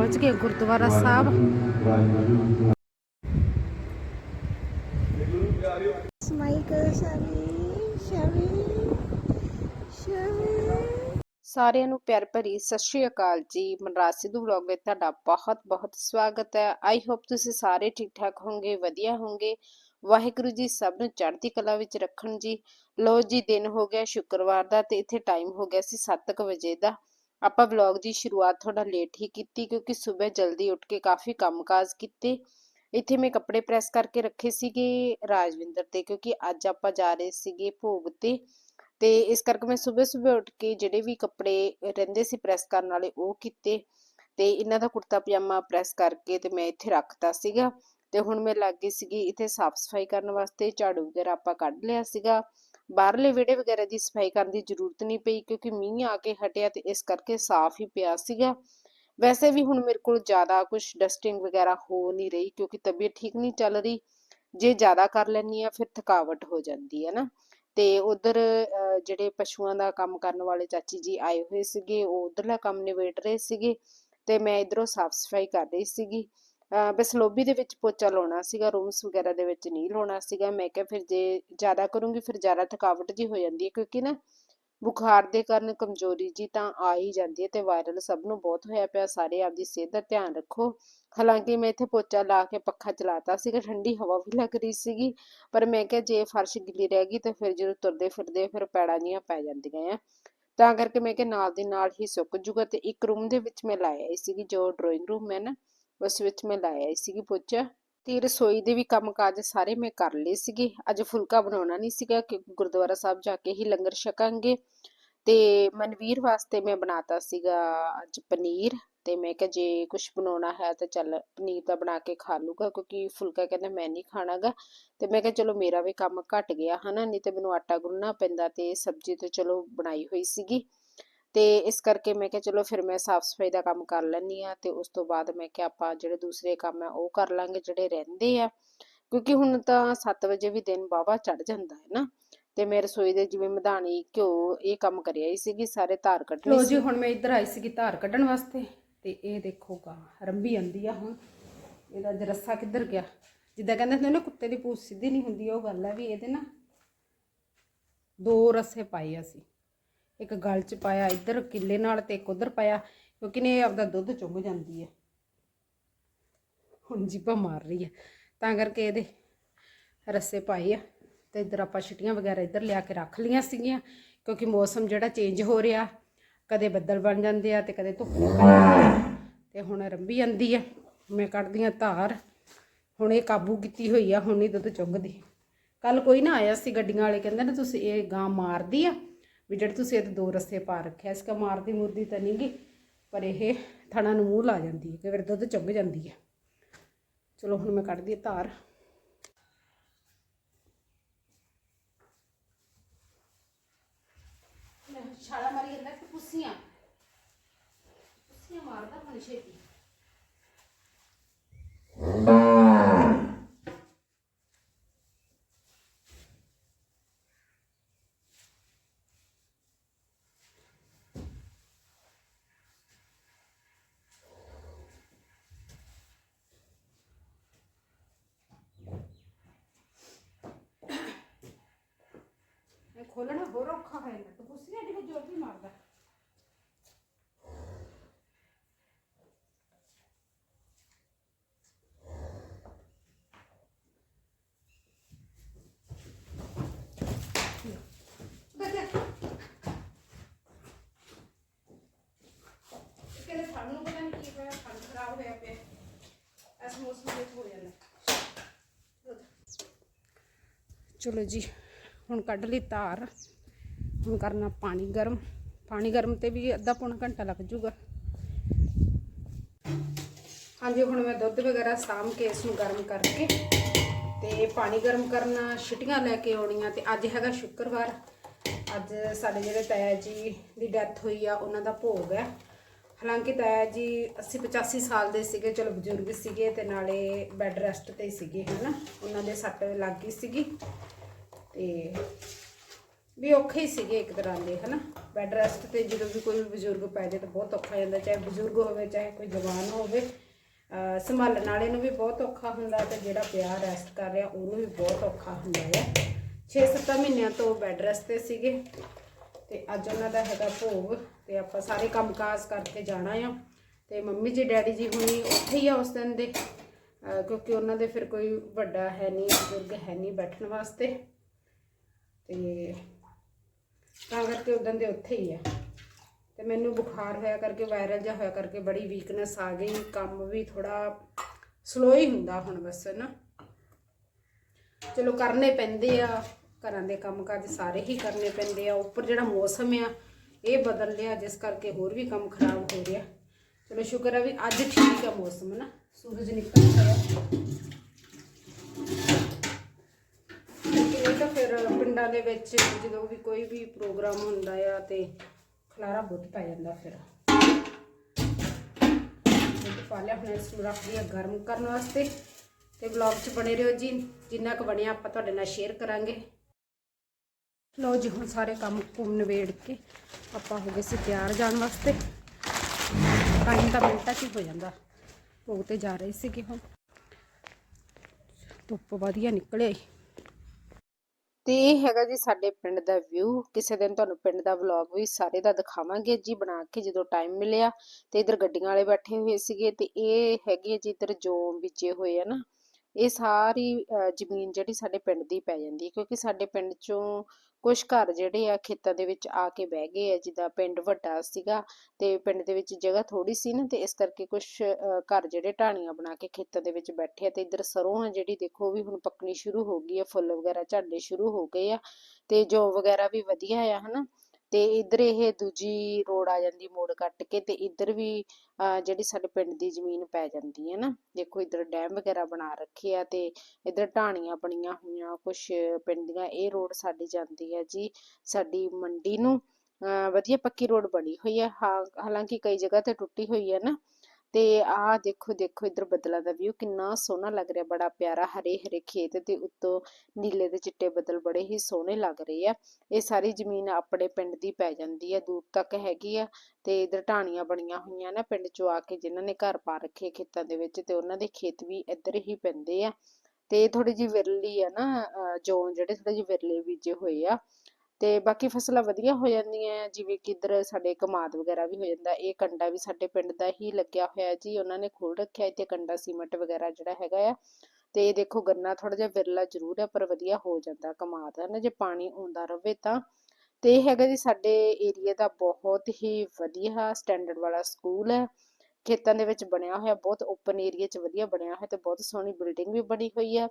ਪਹੁੰਚ ਗਏ ਗੁਰਦੁਆਰਾ ਸਾਹਿਬ ਸਾਰਿਆਂ ਨੂੰ ਪਿਆਰ ਭਰੀ ਸਤਿ ਸ਼੍ਰੀ ਅਕਾਲ ਜੀ। ਮਨਰਾਜ ਸਿੱਧੂ ਵਲੌਗ ਵਿੱਚ ਤੁਹਾਡਾ ਬਹੁਤ ਬਹੁਤ ਸਵਾਗਤ ਹੈ। ਆਈ ਹੋਪ ਤੁਸੀਂ ਸਾਰੇ ਠੀਕ ਠਾਕ ਹੋਵੋਗੇ, ਵਧੀਆ ਹੋਵੋਗੇ। ਵਾਹਿਗੁਰੂ ਜੀ ਸਭ ਨੂੰ ਚੜ੍ਹਦੀ ਕਲਾ ਵਿੱਚ ਰੱਖਣ ਜੀ। ਲੋ ਜੀ, ਦਿਨ ਹੋ ਗਿਆ ਸ਼ੁੱਕਰਵਾਰ ਦਾ ਤੇ ਇੱਥੇ ਟਾਈਮ ਹੋ ਗਿਆ ਸੀ 7:00 ਵਜੇ ਦਾ। ਆਪਾਂ ਵਲੌਗ ਦੀ ਸ਼ੁਰੂਆਤ ਥੋੜਾ ਲੇਟ ਹੀ ਕੀਤੀ ਕਿਉਂਕਿ ਸਵੇਰ ਜਲਦੀ ਉੱਠ ਕੇ ਕਾਫੀ ਕੰਮਕਾਜ ਕੀਤੇ। ਇੱਥੇ ਮੈਂ ਕੱਪੜੇ ਪ੍ਰੈਸ ਕਰਕੇ ਰੱਖੇ ਸੀਗੇ ਰਾਜਵਿੰਦਰ ਤੇ ਕਿਉਂਕਿ ਅੱਜ ਆਪਾਂ ਜਾ ਰਹੇ ਸੀਗੇ ਭੋਗ ਤੇ। ਤੇ ਇਸ ਕਰਕੇ ਮੈਂ ਸਵੇਰ ਸਵੇਰ ਉੱਠ ਕੇ ਜਿਹੜੇ ਵੀ ਕੱਪੜੇ ਰਹਿੰਦੇ ਸੀ ਪ੍ਰੈਸ ਕਰਨ ਵਾਲੇ ਉਹ ਕੀਤੇ। ਤੇ ਇਹਨਾਂ ਦਾ ਕੁੜਤਾ ਪਜਾਮਾ ਪ੍ਰੈਸ ਕਰਕੇ ਤੇ ਮੈਂ ਇੱਥੇ ਰੱਖਤਾ ਸੀਗਾ। ਤੇ ਹੁਣ ਮੈਂ ਲੱਗ ਗਈ ਸੀਗੀ ਇੱਥੇ ਸਾਫ਼ ਸਫ਼ਾਈ ਕਰਨ ਵਾਸਤੇ, ਝਾੜੂ ਵਗੈਰਾ ਆਪਾਂ ਕੱਢ ਲਿਆ ਸੀਗਾ। ਬਾਹਰਲੇ ਵਿਹੜੇ ਵਗੈਰਾ ਦੀ ਸਫ਼ਾਈ ਕਰਨ ਦੀ ਜ਼ਰੂਰਤ ਨਹੀਂ ਪਈ ਕਿਉਂਕਿ ਮੀਂਹ ਆ ਕੇ ਹਟਿਆ ਤੇ ਇਸ ਕਰਕੇ ਸਾਫ਼ ਹੀ ਪਿਆ ਸੀਗਾ। ਵੈਸੇ ਵੀ ਹੁਣ ਮੇਰੇ ਕੋਲ ਜ਼ਿਆਦਾ ਕੁਝ ਡਸਟਿੰਗ ਵਗੈਰਾ ਹੋ ਨਹੀਂ ਰਹੀ ਕਿਉਂਕਿ ਤਬੀਅਤ ਠੀਕ ਨਹੀਂ ਚੱਲ ਰਹੀ। ਜੇ ਜ਼ਿਆਦਾ ਕਰ ਲੈਣੀ ਆ ਫਿਰ ਥਕਾਵਟ ਹੋ ਜਾਂਦੀ ਹੈ ਨਾ। ਤੇ ਉਧਰ ਜਿਹੜੇ ਪਸ਼ੂਆਂ ਦਾ ਕੰਮ ਕਰਨ ਵਾਲੇ ਚਾਚੀ ਜੀ ਆਏ ਹੋਏ ਸੀਗੇ, ਉਹ ਉਧਰਲਾ ਕੰਮ ਨਿਬੇੜ ਰਹੇ ਸੀਗੇ ਤੇ ਮੈਂ ਇਧਰੋਂ ਸਾਫ਼ ਸਫ਼ਾਈ ਕਰ ਰਹੀ ਸੀਗੀ। ਬਸ ਲੋਬੀ ਦੇ ਵਿੱਚ ਪੋਚਾ ਲਾਉਣਾ ਸੀਗਾ ਰੂਮਸ ਵਗੈਰਾ ਦੇ ਵਿੱਚ ਨਹੀਂ ਲਾਉਣਾ ਸੀਗਾ। ਮੈਂ ਕਿਹਾ ਫਿਰ ਜੇ ਜ਼ਿਆਦਾ ਕਰੂੰਗੀ, ਫਿਰ ਜ਼ਿਆਦਾ ਥਕਾਵਟ ਜੀ ਹੋ ਜਾਂਦੀ ਹੈ, ਕਿਉਂਕਿ ਨਾ ਬੁਖਾਰ ਦੇ ਕਾਰਨ ਕਮਜ਼ੋਰੀ ਜੀ ਤਾਂ ਆ ਹੀ ਜਾਂਦੀ ਹੈ ਤੇ ਵਾਇਰਲ ਸਭ ਨੂੰ ਬਹੁਤ ਹੋਇਆ ਪਿਆ। ਸਾਰੇ ਆਪਦੀ ਸਿਹਤ ਦਾ ਧਿਆਨ ਰੱਖੋ। ਹਾਲਾਂਕਿ ਮੈਂ ਇੱਥੇ ਪੋਚਾ ਲਾ ਕੇ ਪੱਖਾ ਚਲਾਤਾ ਸੀਗਾ, ਠੰਡੀ ਹਵਾ ਵੀ ਲੱਗ ਰਹੀ ਸੀਗੀ, ਪਰ ਮੈਂ ਕਿਹਾ ਜੇ ਫਰਸ਼ ਗਿੱਲੀ ਰਹਿ ਗਈ ਤਾਂ ਫਿਰ ਜਦੋਂ ਤੁਰਦੇ ਫਿਰਦੇ ਫਿਰ ਪੈੜਾਂ ਜੀਆਂ ਪੈ ਜਾਂਦੀਆਂ ਆ। ਤਾਂ ਕਰਕੇ ਮੈਂ ਕਿਹਾ ਨਾਲ ਦੀ ਨਾਲ ਹੀ ਸੁੱਕ ਜੂਗਾ ਤੇ ਇੱਕ ਰੂਮ ਦੇ ਵਿੱਚ ਮੈਂ ਲਾਇਆ ਸੀਗੀ, ਜੋ ਡਰਾਇੰਗ ਰੂਮ ਹੈ ਨਾ ਉਸ ਵਿੱਚ ਮੈਂ ਲਾਇਆ ਸੀਗੀ ਪੋਚਾ ਤੇ ਰਸੋਈ ਦੇ ਵੀ ਕੰਮਕਾਜ ਸਾਰੇ ਮੈਂ ਕਰ ਲਏ ਸੀਗੇ। ਅੱਜ ਫੁਲਕਾ ਬਣਾਉਣਾ ਨਹੀਂ ਸੀਗਾ ਕਿਉਂਕਿ ਗੁਰਦੁਆਰਾ ਸਾਹਿਬ ਜਾ ਕੇ ਹੀ ਲੰਗਰ ਛਕਾਂਗੇ। ਤੇ ਮਨਵੀਰ ਵਾਸਤੇ ਮੈਂ ਬਣਾਤਾ ਸੀਗਾ ਅੱਜ ਪਨੀਰ ਤੇ ਮੈਂ ਕਿਹਾ ਜੇ ਕੁਝ ਬਣਾਉਣਾ ਹੈ ਤਾਂ ਚੱਲ ਪਨੀਰ ਦਾ ਬਣਾ ਕੇ ਖਾ ਲੂਗਾ ਕਿਉਂਕਿ ਫੁਲਕਾ ਕਹਿੰਦਾ ਮੈਂ ਨਹੀਂ ਖਾਣਾਗਾ। ਤੇ ਮੈਂ ਕਿਹਾ ਚਲੋ ਮੇਰਾ ਵੀ ਕੰਮ ਘਟ ਗਿਆ ਹਨਾ, ਨਹੀਂ ਤੇ ਮੈਨੂੰ ਆਟਾ ਗੁੰਨਣਾ ਪੈਂਦਾ ਤੇ ਸਬਜ਼ੀ ਤੇ ਚਲੋ ਬਣਾਈ ਹੋਈ ਸੀਗੀ। ਤੇ ਇਸ ਕਰਕੇ ਮੈਂ ਕਿਹਾ ਚਲੋ ਫਿਰ ਮੈਂ ਸਾਫ਼ ਸਫ਼ਾਈ ਦਾ ਕੰਮ ਕਰ ਲੈਣੀ ਆ ਤੇ ਉਸ ਤੋਂ ਬਾਅਦ ਮੈਂ ਕਿਹਾ ਆਪਾਂ ਜਿਹੜੇ ਦੂਸਰੇ ਕੰਮ ਆ ਉਹ ਕਰ ਲਾਂਗੇ ਜਿਹੜੇ ਰਹਿੰਦੇ ਆ। ਕਿਉਂਕਿ ਹੁਣ ਤਾਂ 7 ਵਜੇ ਵੀ ਦਿਨ ਬਾਵਾ ਚੜ ਜਾਂਦਾ ਹੈ ਨਾ ਤੇ ਮੈਂ ਰਸੋਈ ਦੇ ਜਿਵੇਂ ਮਧਾਣੀ ਘਿਓ ਇਹ ਕੰਮ ਕਰਿਆ ਹੀ ਸੀਗੀ ਸਾਰੇ ਧਾਰ ਕੱਢਣੇ ਲੋ ਜੀ ਹੁਣ ਮੈਂ ਇੱਧਰ ਆਈ ਸੀਗੀ ਧਾਰ ਕੱਢਣ ਵਾਸਤੇ ਤੇ ਇਹ ਦੇਖੋ ਗਾ ਰੰਬੀ ਆਂਦੀ ਆ ਹੁਣ। ਇਹਦਾ ਜਰੱਸਾ ਕਿੱਧਰ ਗਿਆ? ਜਿੱਦਾਂ ਕਹਿੰਦੇ ਹੁੰਦੇ ਨੇ ਨਾ ਕੁੱਤੇ ਦੀ ਪੂਛ ਸਿੱਧੀ ਨਹੀਂ ਹੁੰਦੀ ਉਹ ਗੱਲ ਹੈ ਵੀ ਇਹਦੇ ਨਾ ਦੋ ਰੱਸੇ ਪਾਏ ਅਸੀਂ। ਇੱਕ ਗਲ 'ਚ ਪਾਇਆ, ਇੱਧਰ ਕਿੱਲੇ ਨਾਲ ਤੇ ਇੱਕ ਉਧਰ ਪਾਇਆ, ਕਿਉਂਕਿ ਨੇ ਇਹ ਆਪਦਾ ਦੁੱਧ ਚੁੰਗ ਜਾਂਦੀ ਹੈ ਹੁਣ ਜੀਪਾ ਮਾਰ ਰਹੀ ਹੈ ਤਾਂ ਕਰਕੇ ਇਹਦੇ ਰੱਸੇ ਪਾਏ ਆ ਤੇ ਇੱਧਰ ਆਪਾਂ ਛਿਟੀਆਂ ਵਗੈਰਾ ਇੱਧਰ ਲਿਆ ਕੇ ਰੱਖ ਲੀਆਂ ਸੀਗੀਆਂ, ਕਿਉਂਕਿ ਮੌਸਮ ਜਿਹੜਾ ਚੇਂਜ ਹੋ ਰਿਹਾ, ਕਦੇ ਬੱਦਲ ਬਣ ਜਾਂਦੇ ਆ ਤੇ ਕਦੇ ਧੁੱਪ ਨਿਕਲ ਤੇ ਹੁਣ ਰੰਬੀ ਜਾਂਦੀ ਆ। ਮੈਂ ਕੱਢਦੀ ਆ ਧਾਰ। ਹੁਣ ਇਹ ਕਾਬੂ ਕੀਤੀ ਹੋਈ ਆ, ਹੁਣ ਨਹੀਂ ਦੁੱਧ ਚੁੰਗਦੀ। ਕੱਲ ਕੋਈ ਨਾ ਆਇਆ ਸੀ ਗੱਡੀਆਂ ਵਾਲੇ, ਕਹਿੰਦੇ ਨੇ ਤੁਸੀਂ ਇਹ ਗਾਂ ਮਾਰਦੀ ਆ। ਵੀ ਜਿਹੜੇ ਤੁਸੀਂ ਇਹਦੇ ਦੋ ਰਸਤੇ ਪਾ ਰੱਖਿਆ ਇਸ ਕਾ ਮਾਰਦੀ ਮੁਰਦੀ ਤਾਂ ਨਹੀਂਗੀ ਪਰ ਇਹ ਥਣਾ ਨੂੰ ਮੂੰਹ ਲਾ ਜਾਂਦੀ ਹੈ, ਕਿ ਫਿਰ ਦੁੱਧ ਚੁੰਗ ਜਾਂਦੀ ਹੈ। ਚਲੋ, ਹੁਣ ਮੈਂ ਕੱਢਦੀ ਹਾਂ ਧਾਰ। ਛਾਲਾ ਮਾਰੀ ਜਾਂਦਾ ਕਿ ਪੁੱਸੀਆਂ। ਪੁੱਸੀਆਂ ਮਾਰਦਾ ਹੁਣ ਛੇਤੀ। ਖੋਲਣਾ, ਹੋਰ ਔਖਾ ਹੋ ਜਾਂਦਾ। ਤੇ ਪੁੱਸੀਆਂ ਜਿਹੜੀ ਜੋਰ ਦੀ ਮਾਰਦਾ। ਬੱਚਾ ਕਿਹਨੇ ਸਾਨੂੰ ਪਤਾ ਨਹੀਂ ਕੀ ਹੋਇਆ ਸਾਨੂੰ ਖਰਾਬ ਹੋਇਆ ਪਿਆ। ਇਸ ਮੌਸਮ ਵਿੱਚ ਹੋ ਜਾਂਦਾ। ਚਲੋ ਜੀ ਹੁਣ ਕੱਢ ਲਈ ਧਾਰ ਹੁਣ ਕਰਨਾ ਪਾਣੀ ਗਰਮ। ਪਾਣੀ ਗਰਮ ਤੇ ਵੀ ਅੱਧਾ ਪੌਣਾ ਘੰਟਾ ਲੱਗ ਜੂਗਾ। ਹਾਂਜੀ, ਹੁਣ ਮੈਂ ਦੁੱਧ ਵਗੈਰਾ ਸਾਂਭ ਕੇ ਇਸ ਨੂੰ ਗਰਮ ਕਰਕੇ ਤੇ ਪਾਣੀ ਗਰਮ ਕਰਨਾ ਛਿਟੀਆਂ ਲੈ ਕੇ ਆਉਣੀਆਂ ਤੇ ਅੱਜ ਹੈਗਾ ਸ਼ੁੱਕਰਵਾਰ। ਅੱਜ ਸਾਡੇ ਜਿਹੜੇ ਤਾਇਆ ਜੀ ਦੀ ਡੈਥ ਹੋਈ ਆ, ਉਹਨਾਂ ਦਾ ਭੋਗ ਹੈ। ਹਾਲਾਂਕਿ ਤਾਇਆ ਜੀ 80 85 ਸਾਲ ਦੇ ਸੀਗੇ, ਚਲੋ ਬਜ਼ੁਰਗ ਸੀਗੇ ਤੇ ਨਾਲੇ ਬੈੱਡ ਰੈਸਟ ਤੇ ਸੀਗੇ, ਹਨਾ? ਉਹਨਾਂ ਦੇ ਸੱਟ ਲੱਗ ਗਈ ਸੀਗੀ। ਤੇ ਵੀ ਔਖੇ ਹੀ ਸੀਗੇ ਇੱਕ ਤਰ੍ਹਾਂ ਦੇ, ਹਨਾ? ਬੈੱਡ ਰੈਸਟ ਤੇ ਜਦੋਂ ਵੀ ਕੋਈ ਬਜ਼ੁਰਗ ਪੈ ਜਾਏ ਤਾਂ ਬਹੁਤ ਔਖਾ ਜਾਂਦਾ, ਚਾਹੇ ਬਜ਼ੁਰਗ ਹੋਵੇ, ਚਾਹੇ ਕੋਈ ਜਵਾਨ ਹੋਵੇ। ਸੰਭਾਲਣ ਵਾਲੇ ਨੂੰ ਵੀ ਬਹੁਤ ਔਖਾ ਹੁੰਦਾ ਤੇ ਜਿਹੜਾ ਪਿਆ ਰੈਸਟ ਕਰ ਰਿਹਾ, ਉਹਨੂੰ ਵੀ ਬਹੁਤ ਔਖਾ ਹੁੰਦਾ ਹੈ 6-7 ਮਹੀਨਿਆਂ ਤੋਂ ਬੈੱਡ ਰੈਸਟ ਤੇ ਸੀਗੇ ਤੇ ਅੱਜ ਉਹਨਾਂ ਦਾ ਹੈਗਾ ਭੋਗ ਤੇ ਆਪਾਂ ਸਾਰੇ ਕੰਮਕਾਜ ਕਰਕੇ ਜਾਣਾ ਆ। ਤੇ ਮੰਮੀ ਜੀ, ਡੈਡੀ ਜੀ ਹੁਣੀ ਉੱਥੇ ਹੀ ਆ ਉਸ ਦਿਨ ਦੇ। ਕਿਉਂਕਿ ਉਹਨਾਂ ਦੇ ਫਿਰ ਕੋਈ ਵੱਡਾ ਹੈ ਨਹੀਂ, ਬਜ਼ੁਰਗ ਹੈ ਨਹੀਂ ਬੈਠਣ ਵਾਸਤੇ। ਤੇ ਤਾਂ ਕਰਕੇ ਉਦੋਂ ਦੇ ਉੱਥੇ ਹੀ ਆ। ਤੇ ਮੈਨੂੰ ਬੁਖਾਰ ਹੋਇਆ ਕਰਕੇ ਵਾਇਰਲ ਜਿਹਾ ਹੋਇਆ ਕਰਕੇ ਬੜੀ ਵੀਕਨੈਸ ਆ ਗਈ। ਕੰਮ ਵੀ ਥੋੜਾ ਸਲੋ ਹੀ ਹੁੰਦਾ ਹੁਣ ਬਸ ਨਾ ਚਲੋ ਕਰਨੇ ਪੈਂਦੇ ਆ, ਘਰਾਂ ਦੇ ਕੰਮਕਾਜ ਸਾਰੇ ਹੀ ਕਰਨੇ ਪੈਂਦੇ ਆ। ਉੱਪਰ ਜਿਹੜਾ ਮੌਸਮ ਆ, ਇਹ ਬਦਲ ਲਿਆ, ਜਿਸ ਕਰਕੇ ਹੋਰ ਵੀ ਕੰਮ ਖਰਾਬ ਹੋ ਰਿਹਾ। ਚਲੋ ਸ਼ੁਕਰ ਹੈ ਵੀ ਅੱਜ ਠੀਕ ਆ ਮੌਸਮ ਨਾ ਸੂਰਜ ਨਿਕਲ ਰਿਹਾ ਇਹ ਤਾਂ ਫਿਰ ਪਿੰਡਾਂ ਦੇ ਵਿੱਚ ਜਦੋਂ ਵੀ ਕੋਈ ਵੀ ਪ੍ਰੋਗਰਾਮ ਹੁੰਦਾ ਆ ਤੇ ਖਲਾਰਾ ਬਹੁਤ ਪੈ ਜਾਂਦਾ ਫਿਰ। ਪਾ ਲਿਆ, ਹੁਣ ਇਸ ਨੂੰ ਰੱਖ ਦਿਆ ਗਰਮ ਕਰਨ ਵਾਸਤੇ ਤੇ ਵਲੌਗ 'ਚ ਬਣੇ ਰਹੋ ਜੀ। ਜਿੰਨਾ ਕੁ ਬਣਿਆ ਆਪਾਂ ਤੁਹਾਡੇ ਨਾਲ ਸ਼ੇਅਰ ਕਰਾਂਗੇ। ਲਓ ਜੀ, ਹੁਣ ਸਾਰੇ ਕੰਮ ਕੁਮ ਨਿਬੇੜ ਕੇ ਆਪਾਂ ਹੋ ਗਏ ਸੀ ਤਿਆਰ ਜਾਣ ਵਾਸਤੇ। ਟਾਈਮ ਤਾਂ ਮਿੰਟਾਂ 'ਚ ਹੀ ਹੋ ਜਾਂਦਾ। ਭੋਗ ਤੇ ਜਾ ਰਹੇ ਸੀਗੇ ਹੁਣ। ਧੁੱਪ ਵਧੀਆ ਨਿਕਲਿਆ ਤੇ ਇਹ ਹੈਗਾ ਜੀ ਸਾਡੇ ਪਿੰਡ ਦਾ ਵਿਊ ਕਿਸੇ ਦਿਨ ਤੁਹਾਨੂੰ ਪਿੰਡ ਦਾ ਵਲੌਗ ਵੀ ਸਾਰੇ ਦਾ ਦਿਖਾਵਾਂਗੇ ਜੀ ਬਣਾ ਕੇ ਜਦੋਂ ਟਾਈਮ ਮਿਲਿਆ। ਤੇ ਇਧਰ ਗੱਡੀਆਂ ਵਾਲੇ ਬੈਠੇ ਹੋਏ ਸੀਗੇ ਤੇ ਇਹ ਹੈਗੀ ਹੈ ਜੀ ਇਧਰ ਜੋਮ ਬੀਜੇ ਹੋਏ ਆ ਨਾ, ਇਹ ਸਾਰੀ ਜ਼ਮੀਨ ਜਿਹੜੀ ਸਾਡੇ ਪਿੰਡ ਦੀ ਪੈ ਜਾਂਦੀ ਹੈ। ਕਿਉਂਕਿ ਸਾਡੇ ਪਿੰਡ ਚੋਂ ਕੁਝ ਘਰ ਜਿਹੜੇ ਆ ਖੇਤਾਂ ਦੇ ਵਿੱਚ ਆ ਕੇ ਬਹਿ ਗਏ ਆ, ਜਿੱਦਾਂ ਪਿੰਡ ਵੱਡਾ ਸੀਗਾ ਤੇ ਪਿੰਡ ਦੇ ਵਿੱਚ ਜਗ੍ਹਾ ਥੋੜੀ ਸੀ ਨਾ, ਤੇ ਇਸ ਕਰਕੇ ਕੁਝ ਘਰ ਜਿਹੜੇ ਢਾਣੀਆਂ ਬਣਾ ਕੇ ਖੇਤਾਂ ਦੇ ਵਿੱਚ ਬੈਠੇ ਆ ਤੇ ਇਧਰ ਸਰੋਂ ਆ ਜਿਹੜੀ ਦੇਖੋ ਵੀ ਹੁਣ ਪੱਕਣੀ ਸ਼ੁਰੂ ਹੋ ਗਈ ਆ, ਫੁੱਲ ਵਗੈਰਾ ਝੜਨੇ ਸ਼ੁਰੂ ਹੋ ਗਏ ਆ ਤੇ ਜੌਂ ਵਗੈਰਾ ਵੀ ਵਧੀਆ ਆ, ਹਨਾ? ਤੇ ਇਧਰ ਇਹ ਦੂਜੀ ਰੋਡ ਆ ਜਾਂਦੀ ਮੋੜ ਕੱਟ ਕੇ ਤੇ ਇਧਰ ਵੀ ਜਿਹੜੀ ਸਾਡੇ ਪਿੰਡ ਦੀ ਜ਼ਮੀਨ ਪੈ ਜਾਂਦੀ ਹੈ ਨਾ ਦੇਖੋ ਇਧਰ ਡੈਮ ਵਗੈਰਾ ਬਣਾ ਰੱਖੇ ਆ ਤੇ ਇਧਰ ਢਾਣੀਆਂ ਬਣੀਆਂ ਹੋਈਆਂ ਕੁਛ ਪਿੰਡ ਦੀਆਂ ਇਹ ਰੋਡ ਸਾਡੀ ਜਾਂਦੀ ਹੈ ਜੀ ਸਾਡੀ ਮੰਡੀ ਨੂੰ ਅਹ, ਵਧੀਆ ਪੱਕੀ ਰੋਡ ਬਣੀ ਹੋਈ ਹੈ ਹਾਂ ਹਾਲਾਂਕਿ ਕਈ ਜਗ੍ਹਾ ਤੇ ਟੁੱਟੀ ਹੋਈ ਹੈ ਨਾ ਤੇ ਆਹ ਦੇਖੋ ਦੇਖੋ ਇਧਰ ਬੱਦਲਾਂ ਦਾ ਵਿਊ ਕਿੰਨਾ ਸੋਹਣਾ ਲੱਗ ਰਿਹਾ, ਬੜਾ ਪਿਆਰਾ ਹਰੇ ਹਰੇ ਖੇਤ ਤੇ ਉੱਤੋਂ ਨੀਲੇ ਤੇ ਚਿੱਟੇ ਬੱਦਲ ਬੜੇ ਹੀ ਸੋਹਣੇ ਲੱਗ ਰਹੇ ਆ। ਇਹ ਸਾਰੀ ਜ਼ਮੀਨ ਆਪਣੇ ਪਿੰਡ ਦੀ ਪੈ ਜਾਂਦੀ ਹੈ ਦੂਰ ਤੱਕ ਹੈਗੀ ਆ ਤੇ ਇਧਰ ਢਾਣੀਆਂ ਬਣੀਆਂ ਹੋਈਆਂ ਨਾ ਪਿੰਡ ਚੋਂ ਆ ਕੇ ਜਿਨ੍ਹਾਂ ਨੇ ਘਰ ਪਾ ਰੱਖੇ ਖੇਤਾਂ ਦੇ ਵਿੱਚ ਤੇ ਉਹਨਾਂ ਦੇ ਖੇਤ ਵੀ ਇੱਧਰ ਹੀ ਪੈਂਦੇ ਆ। ਤੇ ਥੋੜੀ ਜਿਹੀ ਵਿਰਲੀ ਆ ਨਾ, ਅਹ ਜਿਹੜੇ ਥੋੜੇ ਜਿਹੇ ਵਿਰਲੇ ਬੀਜੇ ਹੋਏ ਆ ਤੇ ਬਾਕੀ ਫਸਲਾਂ ਵਧੀਆ ਹੋ ਜਾਂਦੀਆਂ ਜਿਵੇਂ ਕਿ ਇੱਧਰ ਸਾਡੇ ਕਮਾਦ ਵਗੈਰਾ ਵੀ ਹੋ ਜਾਂਦਾ, ਇਹ ਕੰਡਾ ਵੀ ਸਾਡੇ ਪਿੰਡ ਦਾ ਹੀ ਲੱਗਿਆ ਹੋਇਆ ਜੀ, ਉਹਨਾਂ ਨੇ ਖੋਲ ਰੱਖਿਆ ਇੱਥੇ ਕੰਡਾ ਸੀਮੈਂਟ ਵਗੈਰਾ ਜਿਹੜਾ ਹੈਗਾ ਆ। ਤੇ ਇਹ ਦੇਖੋ ਗੰਨਾ ਥੋੜਾ ਜਿਹਾ ਵਿਰਲਾ ਜ਼ਰੂਰ ਹੈ ਪਰ ਵਧੀਆ ਹੋ ਜਾਂਦਾ, ਕਮਾਦ ਹਨਾ ਜੇ ਪਾਣੀ ਆਉਂਦਾ ਰਵੇ ਤਾਂ। ਤੇ ਇਹ ਹੈਗਾ ਜੀ ਸਾਡੇ ਏਰੀਆ ਦਾ ਬਹੁਤ ਹੀ ਵਧੀਆ ਸਟੈਂਡਰਡ ਵਾਲਾ ਸਕੂਲ ਹੈ ਖੇਤਾਂ ਦੇ ਵਿੱਚ ਬਣਿਆ ਹੋਇਆ, ਬਹੁਤ ਓਪਨ ਏਰੀਆ 'ਚ ਵਧੀਆ ਬਣਿਆ ਹੋਇਆ ਤੇ ਬਹੁਤ ਸੋਹਣੀ ਬਿਲਡਿੰਗ ਵੀ ਬਣੀ ਹੋਈ ਹੈ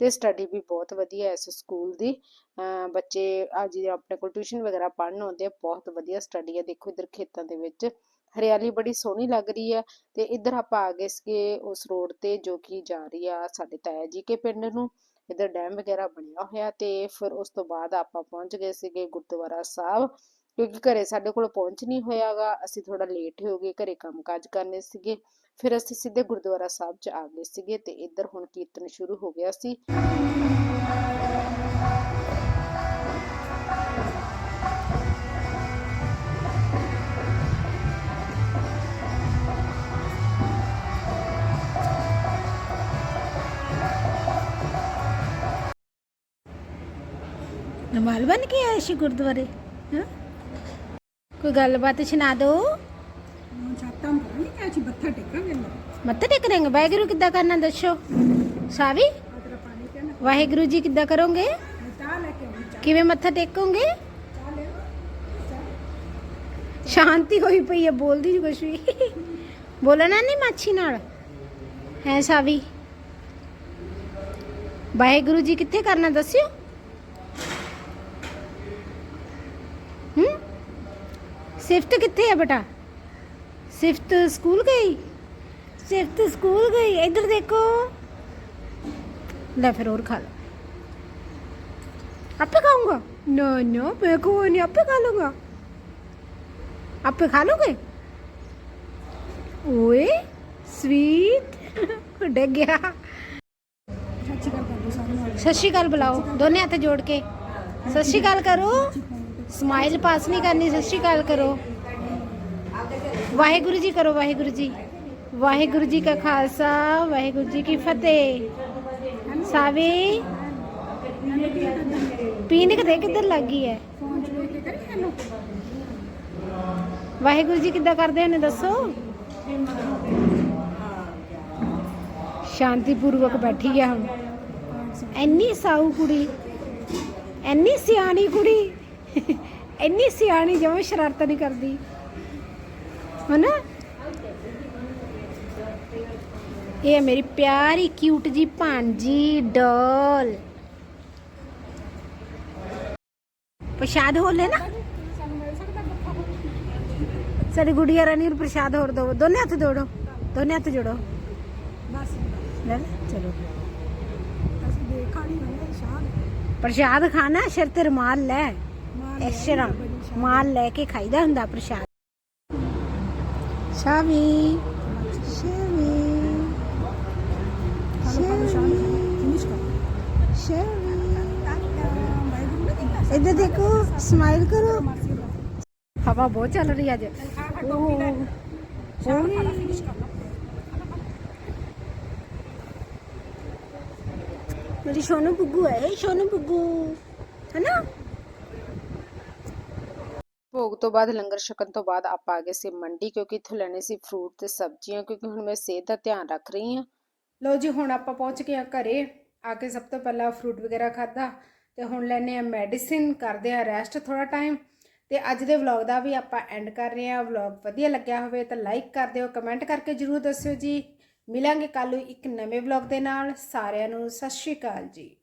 ਤੇ ਸਟੱਡੀ ਵੀ ਬਹੁਤ ਵਧੀਆ ਇਸ ਸਕੂਲ ਦੀ। ਅਹ ਬੱਚੇ ਆ ਆਪਣੇ ਕੋਲ ਟਿਊਸ਼ਨ ਵਗੈਰਾ ਪੜ੍ਹਨ ਆਉਂਦੇ ਆ, ਬਹੁਤ ਵਧੀਆ ਸਟੱਡੀ ਹੈ, ਦੇਖੋ ਇੱਧਰ ਖੇਤਾਂ ਦੇ ਵਿੱਚ। ਹਰਿਆਲੀ ਬੜੀ ਸੋਹਣੀ ਲੱਗ ਰਹੀ ਹੈ ਤੇ ਇੱਧਰ ਆਪਾਂ ਆ ਗਏ ਸੀਗੇ ਉਸ ਰੋਡ ਤੇ ਜੋ ਕਿ ਜਾ ਰਹੀ ਆ ਸਾਡੇ ਤਾਇਆ ਜੀ ਕੇ ਪਿੰਡ ਨੂੰ। ਇੱਧਰ ਡੈਮ ਵਗੈਰਾ ਬਣਿਆ ਹੋਇਆ ਤੇ ਫਿਰ ਉਸ ਤੋਂ ਬਾਅਦ ਆਪਾਂ ਪਹੁੰਚ ਗਏ ਸੀਗੇ ਗੁਰਦੁਆਰਾ ਸਾਹਿਬ। ਕਿਉਂਕਿ ਘਰੇ ਸਾਡੇ ਕੋਲ ਪਹੁੰਚ ਨਹੀਂ ਹੋਇਆਗਾ ਅਸੀਂ ਥੋੜਾ ਲੇਟ ਹੋ ਗਏ, ਘਰੇ ਕੰਮਕਾਜ ਕਰਨੇ ਸੀਗੇ। ਫਿਰ ਅਸੀਂ ਸਿੱਧੇ ਗੁਰਦੁਆਰਾ ਸਾਹਿਬ 'ਚ ਆ ਗਏ ਸੀਗੇ ਤੇ ਇੱਧਰ ਹੁਣ ਕੀਰਤਨ ਸ਼ੁਰੂ ਹੋ ਗਿਆ ਸੀ। ਨਮਾਲ ਬਣ ਕੇ ਆਏ ਸੀ ਗੁਰਦੁਆਰੇ ਕੋਈ ਗੱਲਬਾਤ ਸੁਣਾ ਦੋ ਪਤਾ ਨਹੀਂ ਕਿਆ ਸੀ ਬੱਥਾ ਟੇਕਾਂਗੇ ਮੱਥਾ ਟੇਕਣਗੇ ਵਾਹਿਗੁਰੂ ਕਿੱਦਾਂ ਕਰਨਾ ਦੱਸੋ ਸਾਵੀ ਵਾਹਿਗੁਰੂ ਜੀ ਕਿੱਦਾਂ ਕਰੋਗੇ ਕਿਵੇਂ ਮੱਥਾ ਟੇਕੋਗੇ ਸ਼ਾਂਤੀ ਹੋਈ ਪਈ ਹੈ ਬੋਲਦੀ ਨਹੀਂ ਕੁਛ ਵੀ ਬੋਲਣਾ ਨਹੀਂ ਮਾਛੀ ਨਾਲ ਹੈ ਸਾਵੀ ਵਾਹਿਗੁਰੂ ਜੀ ਕਿੱਥੇ ਕਰਨਾ ਦੱਸਿਓ ਹੂੰ ਸਿਫਤ ਕਿੱਥੇ ਹੈ ਬੇਟਾ सिफ्त स्कूल गई? सिफ्त स्कूल गई। इधर देखो। ले फिर और खा लो। आप खाऊँगा? नो नो, मैं को नहीं, आप खा लूँगा। आप खा लोगे? ओए स्वीट डे गया। सशिकाल बुलाओ, दोनों हाथ जोड़ के। सत श्रीकाल करो। स्माइल पास नहीं करनी, सत श्रीकाल करो। ਵਾਹਿਗੁਰੂ ਜੀ ਕਰੋ, ਵਾਹਿਗੁਰੂ ਜੀ। ਵਾਹਿਗੁਰੂ ਜੀ ਕਾ ਖਾਲਸਾ, ਵਾਹਿਗੁਰੂ ਜੀ ਕੀ ਫਤਿਹ। ਸਾਵੇ ਪੀਨਕ ਦੇ ਕਿੱਧਰ ਲੱਗੀ ਹੈ ਵਾਹਿਗੁਰੂ ਜੀ ਕਿੱਦਾਂ ਕਰਦੇ ਨੇ ਦੱਸੋ? ਸ਼ਾਂਤੀ ਪੂਰਵਕ ਬੈਠੀ ਆ ਹੁਣ। ਇੰਨੀ ਸਾਊ ਕੁੜੀ, ਇੰਨੀ ਸਿਆਣੀ ਕੁੜੀ, ਇੰਨੀ ਸਿਆਣੀ, ਜਿਵੇਂ ਸ਼ਰਾਰਤਾਂ ਨਹੀਂ ਕਰਦੀ। ਹਨਾ? ਇਹ ਹੈ ਮੇਰੀ ਪਿਆਰੀ ਕਿਊਟ ਜੀ ਭਾਂਜੀ ਡੋਲ ਪ੍ਰਸ਼ਾਦ ਹੋ ਲੈ ਨਾ ਸਾਡੀ ਗੁੜੀਆ ਰਾਣੀ ਨੂੰ ਪ੍ਰਸ਼ਾਦ ਹੋਰ ਦੋ ਦੋਨੇ ਹੱਥ ਜੋੜੋ ਦੋਨੇ ਹੱਥ ਜੋੜੋ। ਬਸ। ਲੈ ਚਲੋ। ਪ੍ਰਸ਼ਾਦ ਖਾਣਾ ਸਿਰ ਤੇ ਰੁਮਾਲ ਲੈ ਇਸ ਤਰ੍ਹਾਂ ਮਾਲ ਲੈ ਕੇ ਖਾਈਦਾ ਹੁੰਦਾ ਪ੍ਰਸ਼ਾਦ। ਸ਼ਾਮੀ ਸ਼ਾਮੀ ਸ਼ਾਮੀ ਇੱਧਰ ਦੇਖੋ ਸਮਾਈਲ ਕਰੋ ਹਵਾ ਬਹੁਤ ਚੱਲ ਰਹੀ ਹੈ ਅੱਜ ਮੇਰੀ ਸੋਨੂ ਬੁੱਗੂ ਹੈ ਇਹ ਸੋਨੂ ਬੁੱਗੂ ਹੈ ਨਾ ਭੋਗ ਤੋਂ ਬਾਅਦ ਲੰਗਰ ਛਕਣ ਤੋਂ ਬਾਅਦ ਆਪਾਂ ਆ ਗਏ ਸੀ ਮੰਡੀ, ਕਿਉਂਕਿ ਇੱਥੋਂ ਲੈਣੇ ਸੀ ਫਰੂਟ ਤੇ ਸਬਜ਼ੀਆਂ, ਕਿਉਂਕਿ ਹੁਣ ਮੈਂ ਸਿਹਤ ਦਾ ਧਿਆਨ ਰੱਖ ਰਹੀ ਹਾਂ। ਲੋ ਜੀ, ਹੁਣ ਆਪਾਂ ਪਹੁੰਚ ਗਏ ਆ ਘਰੇ। ਆ ਕੇ ਸਭ ਤੋਂ ਪਹਿਲਾਂ ਫਰੂਟ ਵਗੈਰਾ ਖਾਦਾ ਤੇ ਹੁਣ ਲੈਨੇ ਆ ਮੈਡੀਸਿਨ ਕਰਦੇ ਆ ਰੈਸਟ ਥੋੜਾ ਟਾਈਮ ਤੇ ਅੱਜ ਦੇ ਵਲੌਗ ਦਾ ਵੀ ਆਪਾਂ ਐਂਡ ਕਰ ਰਹੇ ਆ ਵਲੌਗ ਵਧੀਆ ਲੱਗਿਆ ਹੋਵੇ ਤਾਂ ਲਾਈਕ ਕਰ ਦਿਓ ਕਮੈਂਟ ਕਰਕੇ ਜਰੂਰ ਦੱਸਿਓ ਜੀ। ਮਿਲਾਂਗੇ ਕੱਲ ਨੂੰ ਇੱਕ ਨਵੇਂ ਵਲੌਗ ਦੇ ਨਾਲ। ਸਾਰਿਆਂ ਨੂੰ ਸਤਿ ਸ਼੍ਰੀ ਅਕਾਲ ਜੀ।